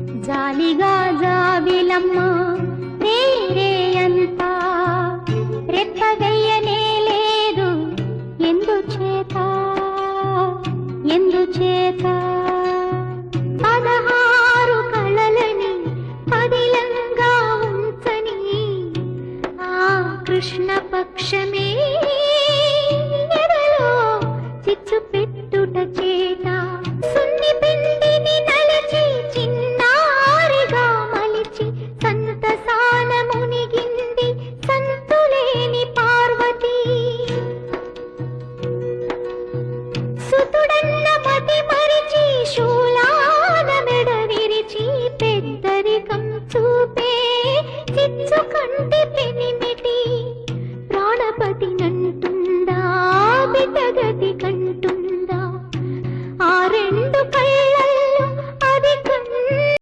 జాలిగా జావిలమ్మ వేరే అంతా. రెప్పవేయనే లేదు ఎందు చేత? ఎందు చేత? పదహారు కళలని పదిలంగా ఉంచని ఆ కృష్ణ పక్షమే చిచ్చుపే పిచ్చు కంటి పెనిమి